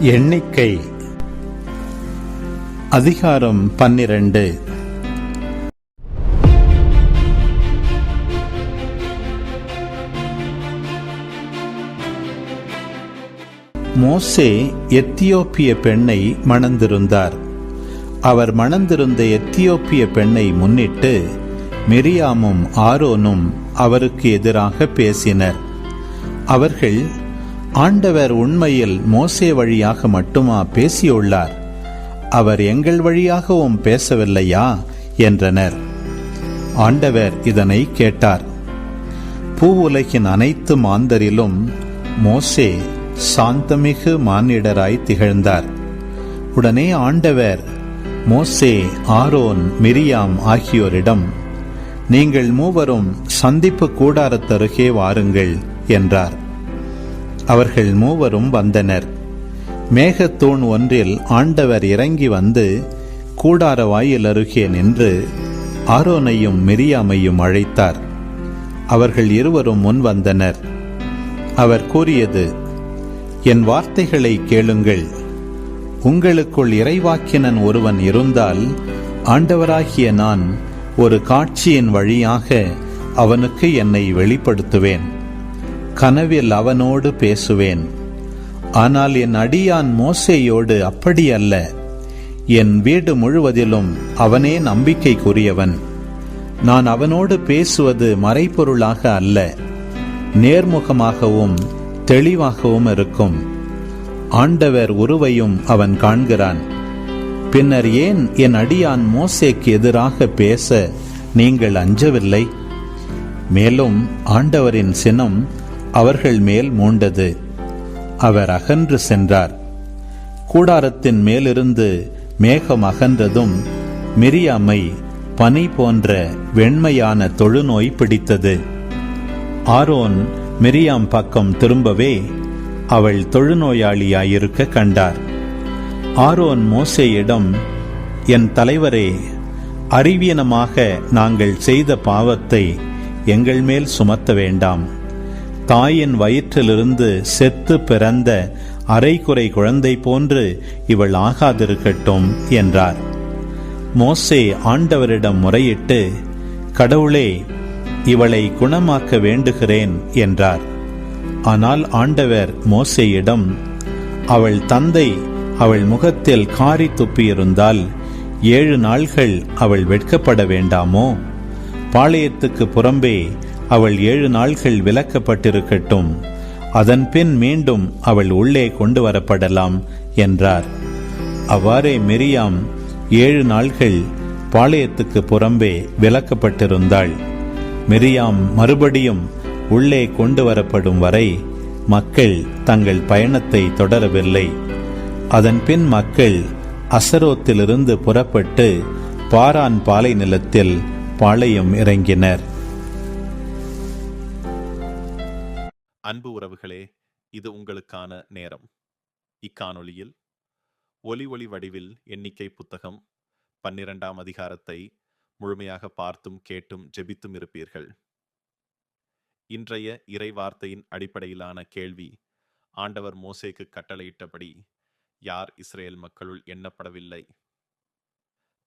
எண்ணிக்கை. அதிகாரம் பன்னிரண்டு. மோசே எத்தியோப்பிய பெண்ணை மணந்திருந்தார். அவர் மணந்திருந்த எத்தியோப்பிய பெண்ணை முன்னிட்டு மிரியாமும் ஆரோனும் அவருக்கு எதிராக பேசினர். அவர்கள் ஆண்டவர் உண்மையில் மோசே வழியாக மட்டுமா பேசியுள்ளார்? அவர் எங்கள் வழியாகவும் பேசவில்லையா? என்றனர். ஆண்டவர் இதனை கேட்டார். பூவுலகின் அனைத்து மாந்தரிலும் மோசே சாந்தமிகு மானிடராய் திகழ்ந்தார். உடனே ஆண்டவர் மோசே ஆரோன் மிரியாம் ஆகியோரிடம் நீங்கள் மூவரும் சந்திப்பு கூடாரத்தருகே வாருங்கள் என்றார். அவர்கள் மூவரும் வந்தனர். மேகத்தூண் ஒன்றில் ஆண்டவர் இறங்கி வந்து கூடார வாயில் அருகே நின்று ஆரோனையும் மிரியாமையும் அழைத்தார். அவர்கள் இருவரும் முன் வந்தனர். அவர் கூறியது என் வார்த்தைகளை கேளுங்கள். உங்களுக்குள் இறைவாக்கினன் ஒருவன் இருந்தால் ஆண்டவராகிய நான் ஒரு காட்சியின் வழியாக அவனுக்கு என்னை வெளிப்படுத்துவேன். கனவில் அவனோடு பேசுவேன். ஆனால் என் அடியான் மோசேயோடு அப்படி அல்ல. என் வீடு முழுவதிலும் அவனே நம்பிக்கைக்குரியவன். நான் அவனோடு பேசுவது மறைபொருளாக அல்ல. நேர்முகமாகவும் தெளிவாகவும் இருக்கும். ஆண்டவர் உருவையும் அவன் காண்கிறான். பின்னர் ஏன் என் அடியான் மோசேக்கு எதிராக பேச நீங்கள் அஞ்சவில்லை? மேலும் ஆண்டவரின் சினம் அவர்கள் மேல் மூண்டது. அவர் அகன்று சென்றார். கூடாரத்தின் மேலிருந்து மேகம் அகன்றதும் மிரியாமை பனி போன்ற வெண்மையான தொழுநோய் பிடித்தது. ஆரோன் மிரியாம் பக்கம் திரும்பவே அவள் தொழுநோயாளியாயிருக்க கண்டார். ஆரோன் மோசேயிடம் என் தலைவரே அறிவீனமாக நாங்கள் செய்த பாவத்தை எங்கள் மேல் சுமத்த வேண்டாம். தாயின் வயிற்றிலிருந்து செத்து பிறந்த அரைக்குறை குழந்தை போன்று இவள் ஆகாதிருக்கட்டும் என்றார். மோசே ஆண்டவரிடம் முறையிட்டு கடவுளே இவளை குணமாக்க வேண்டுகிறேன் என்றார். ஆனால் ஆண்டவர் மோசேயிடம் அவள் தந்தை அவள் முகத்தில் காரி துப்பியிருந்தால் ஏழு நாள்கள் அவள் வெட்கப்பட வேண்டாமோ? பாளையத்துக்கு புறம்பே அவள் ஏழு நாள்கள் விலக்கப்பட்டிருக்கட்டும். அதன்பின் மீண்டும் அவள் உள்ளே கொண்டு வரப்படலாம் என்றார். அவ்வாறே மெரியாம் ஏழு நாள்கள் பாளையத்துக்கு புறம்பே விலக்கப்பட்டிருந்தாள். மெரியாம் மறுபடியும் உள்ளே கொண்டு வரப்படும் வரை மக்கள் தங்கள் பயணத்தை தொடரவில்லை. அதன்பின் மக்கள் அசரோத்திலிருந்து புறப்பட்டு பாரான் பாலை நிலத்தில் பாளையம் இறங்கினர். அன்பு உறவுகளே இது உங்களுக்கான நேரம். இக்காணொளியில் ஒலி ஒளி வடிவில் எண்ணிக்கை புத்தகம் பன்னிரண்டாம் அதிகாரத்தை முழுமையாக பார்த்தும் கேட்டும் ஜெபித்தும் இருப்பீர்கள். இன்றைய இறை வார்த்தையின் அடிப்படையிலான கேள்வி ஆண்டவர் மோசேக்கு கட்டளையிட்டபடி யார் இஸ்ரேல் மக்களுள் எண்ணப்படவில்லை?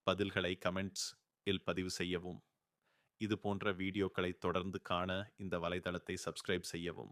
பதில்களை கமெண்ட்ஸ் இல் பதிவு செய்யவும். இது போன்ற வீடியோக்களை தொடர்ந்து காண இந்த வலைதளத்தை சப்ஸ்கிரைப் செய்யவும்.